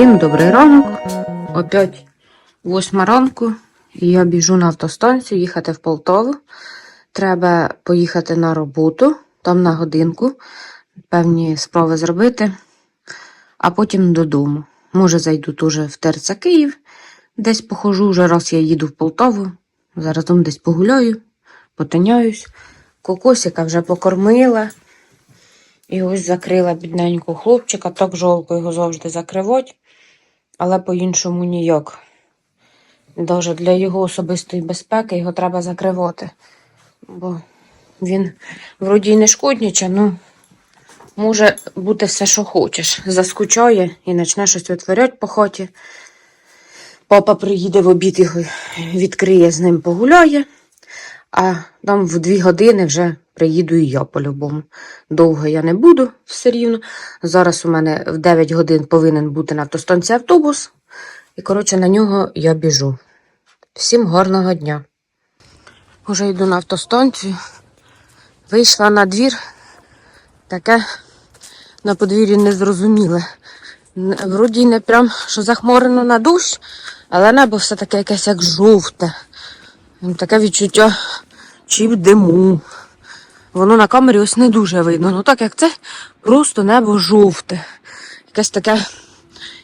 Всім добрий ранок. Опять восьма ранку, і я біжу на автостанцію їхати в Полтаву. Треба поїхати на роботу, там на годинку, певні справи зробити, а потім додому. Може, зайду теж в Терця Київ, десь похожу, вже раз я їду в Полтаву. Зараз там десь погуляю, потиняюсь. Кокосика вже покормила. І ось закрила бідненького хлопчика, так жолко його завжди закривать, але по-іншому ніяк. Даже для його особистої безпеки його треба закривати. Бо він вроді й не шкодніче, ну може бути все, що хочеш. Заскучає і почне щось витворять по хаті. Папа приїде в обід його відкриє, з ним погуляє, а там в дві години вже приїду і я по-любому. Довго я не буду все рівно. Зараз у мене в 9 годин повинен бути на автостанції автобус. І, коротше, на нього я біжу. Всім гарного дня. Уже йду на автостанцію. Вийшла на двір. Таке на подвір'ї незрозуміле. Вроді не прям, що захмарено на дощ, але небо все таке якесь як жовте. Таке відчуття в диму. Воно на камері ось не дуже видно. Ну так як це просто небо жовте. Якесь таке.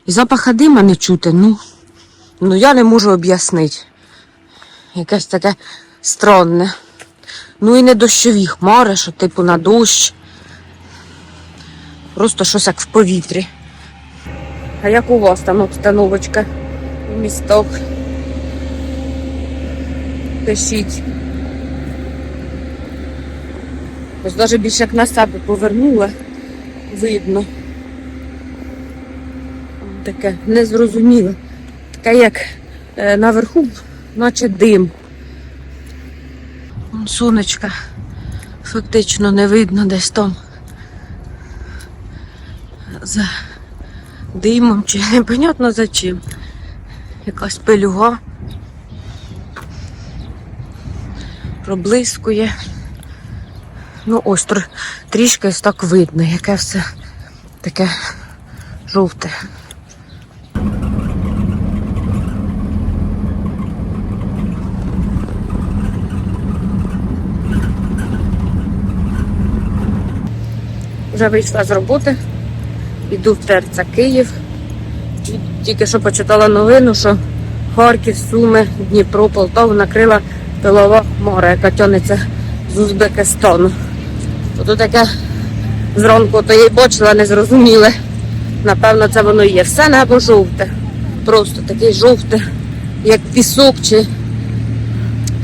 І запаха дима не чути. Ну, ну я не можу об'яснити. Якесь таке странне. Ну і не дощові хмари, що типу на дощ. Просто щось як в повітрі. А як у вас там обстановочка? Місток. Пишіть. Ось навіть більше як на себе повернула, видно. Таке незрозуміле. Таке як е, наверху, наче дим. Сонечка фактично не видно десь там. За димом чи непонятно за чим. Якась пилюга. Проблискує. Ну, ось тр- трішки ось так видно, яке все таке жовте. Вже вийшла з роботи, йду в Терця Київ. Тільки що почитала новину, що Харків, Суми, Дніпро, Полтаву накрила пилова море, яка тягнеться з Узбекистану. Тут таке зранку то я й бачила, не зрозуміле. Напевно, це воно є. Все небо жовте. Просто таке жовте, як пісок чи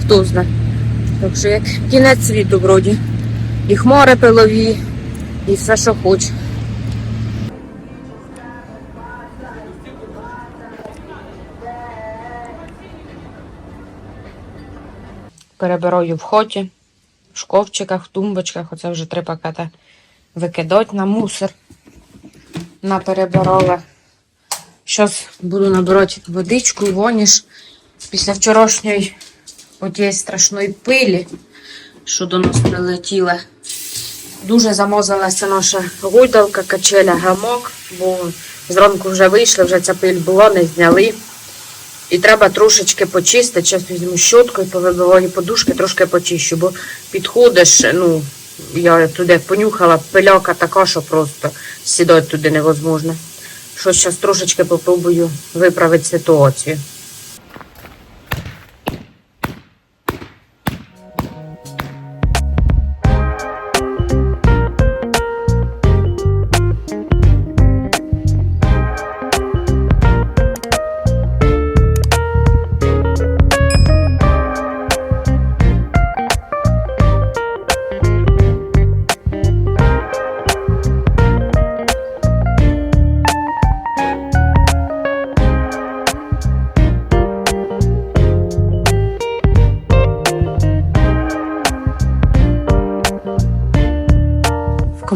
хто знає. Так що як кінець світу вроді. І хмари пилові, і все, що хоче. Перебираю в хоті, в шковчиках, в тумбочках. Оце вже три пакети викидати на мусор. На перебирала. Зараз буду набирати водичку, воніш після вчорашньої отієї страшної пилі, що до нас прилетіла. Дуже замозалася наша гойдалка, качеля, гамок, бо зранку вже вийшли, вже ця пиль була, не зняли. І треба трошечки почистити. Зараз візьму щотку і повибиваю подушки, трошки почищу, бо підходиш, ну, я туди понюхала, пиляка така, що просто сідати туди невозможно. Що зараз трошечки попробую виправити ситуацію.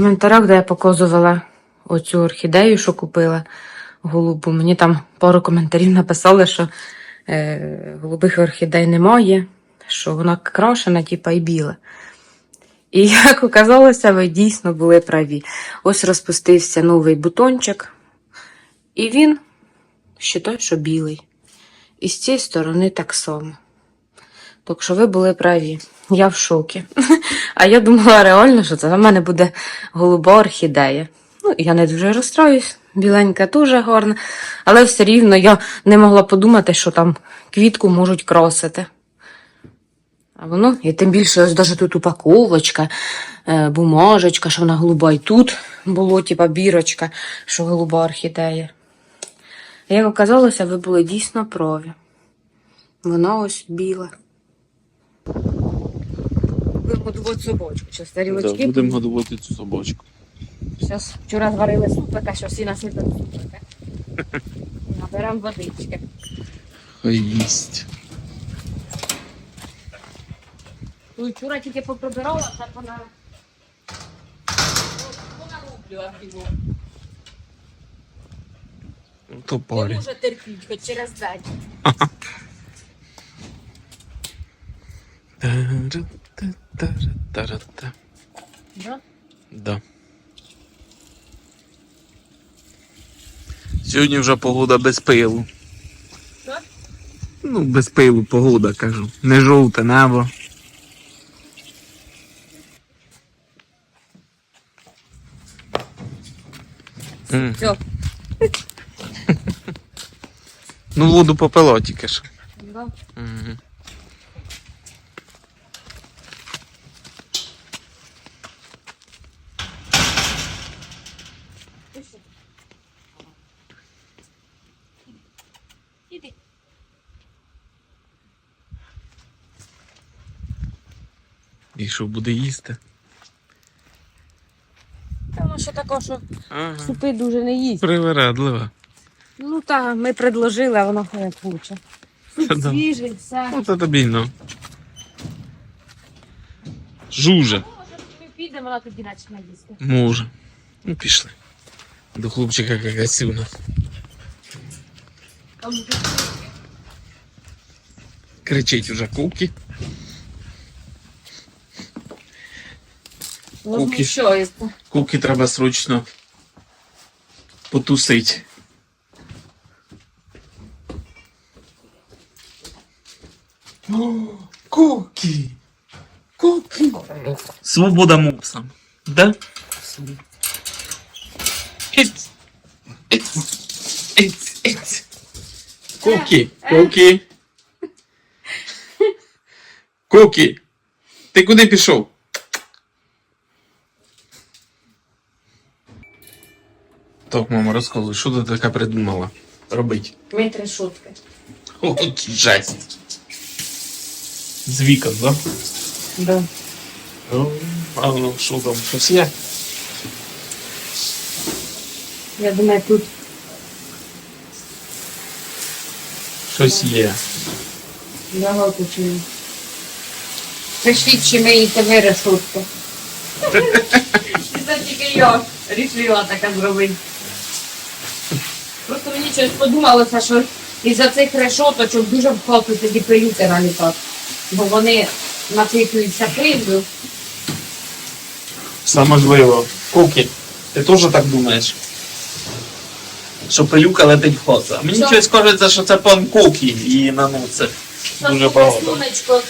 Коментарях, де я показувала оцю орхідею, що купила голубу, мені там пару коментарів написали, що е, голубих орхідей немає, що вона крашена, типа і біла. І як оказалося, ви дійсно були праві. Ось розпустився новий бутончик, і він Считай, що білий. І з цієї сторони так само. Так що ви були праві. Я в шокі. А я думала реально, що це в мене буде голуба орхідея. Ну, я не дуже розстроюсь. Біленька дуже гарна, але все рівно я не могла подумати, що там квітку можуть кросити. А воно, і тим більше, ось навіть тут упаковочка, е, бумажечка, що вона голуба, і тут було, типа, бірочка, що голуба орхідея. Як оказалося, ви були дійсно праві. Вона ось біла. Будемо годувати собачку. Зараз тарілочки. будемо годувати цю собачку. Зараз вчора зварили супика, що всі насипали супика. Наберемо водички. Хай їсть. Ну, вчора тільки поприбирала, так вона. Рублю архіву. Ну, То Не може терпіть, хоч через день. Та-ра-та-та-ра-та. Да? Да. Сьогодні вже погода без пилу. Що? Ну, без пилу погода, кажу. Не жовте небо. Все. Ну, воду попило тільки що. Да. Мгм. І що буде їсти? Та воно що таке, що Ага. супи дуже не їсть. Привередлива. Ну так, ми предложили, а воно хай хоче. Суп свіжий, все. Ну, це тобі, ну. Жужа. Ми підемо, вона тоді почне їсти. Може. Ну, пішли. До хлопчика сильна. Кричить уже куки. Возмущається. Куки треба срочно потусить. О, Куки! Куки! Свобода мопсам. Да? Іць! Іць! Іць! Іць! Куки! Куки! Куки! Ти куди пішов? Так, мама, розказуй, що ти таке придумала? Робить. Ми три шутки. От жесть. З вікон, да? Да. Ну, а ну, що там, щось є? Я думаю, тут Щось є. багато чого. Пишіть, чи ми їсте ви решутку. Це тільки я рішила таке зробити. Мені щось подумалося, що із-за цих решоточок дуже в хату тоді приюти налітати. Бо вони напитуються пилью. Все можливо. Куки, ти теж так думаєш? Що пилюка летить в хату. А мені Що? щось кажеться, що це пан Куки і на Там дуже багато. сонечко,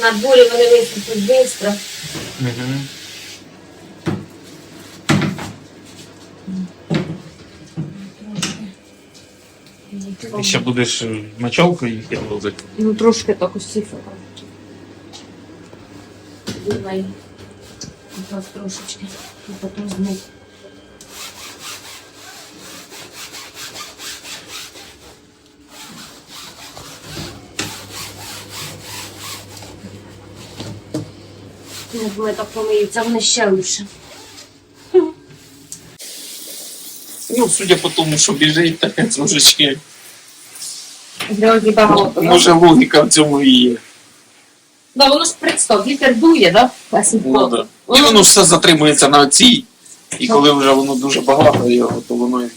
на дворі вони виступуть швидко. Угу. Ти ще будеш е, мочалкою їх лозити. Ну, трошки так цифра. Думаю, якраз трошечки. І потім знов. Не були так помиються, вони ще лучше. Ну, судя по тому, що біжить, так трошечки. Грязі багато. Може логіка в цьому і є. Да, воно ж представ, вітер дує, да? Ну, да. І воно ж все затримується на цій. І коли вже воно дуже багато його, то воно і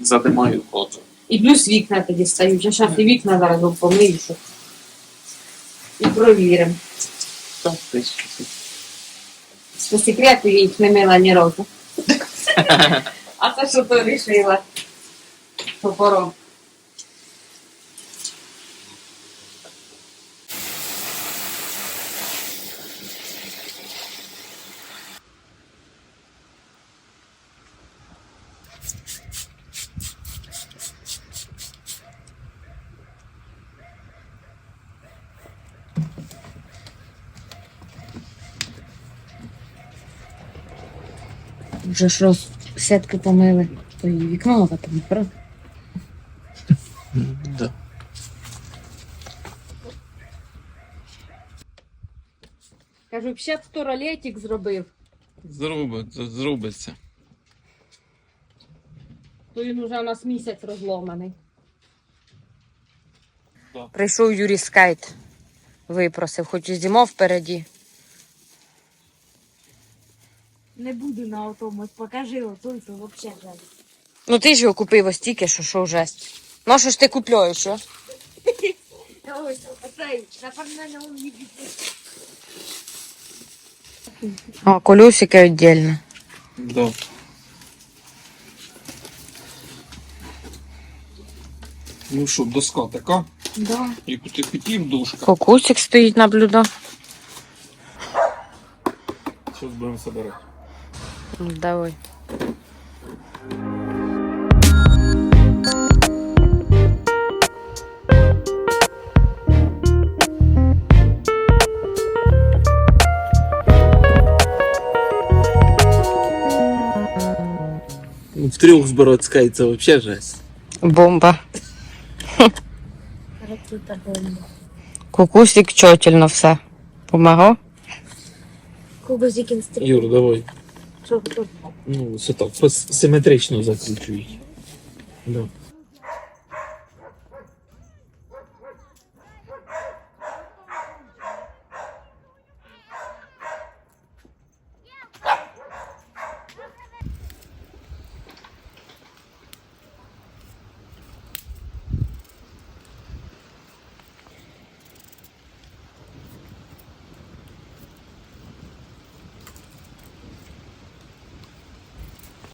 задимає вход. І плюс вікна тоді стають. Я зараз і вікна зараз помию, щоб і провіримо. Так, ти ж. По секрету я їх не мила ні разу. А це що то рішила? Топором. Вже ж роз сітки помили, то і вікно треба помити, правда? Да. Кажу, ще б то ролетик зробив, Зробиться, зробиться. то він уже у нас місяць розломаний. Да. Прийшов Юрій Скайт. Випросив, хоч і зимов впереді. Не буду на автобус, покажи отой, то вообще жаль. Ну ти ж його купив ось тільки, що що жесть. Ну що ж ти купляєш, що? Ось, оцей, напевно, не увидите. А, колесики віддільно. Да. Ну що, доска така, Да. яку ти хотів, дошка. Фокусик стоїть на блюдо. Зараз будемо собирати. Ну, Давай. В трьох збирати скайт, це взагалі жесть. Бомба. Ракета бомба. Кукусик чотельно все. Помогло? Кубозик інструмент. Юр, давай. Ну, все так, симетрично закручують. Да.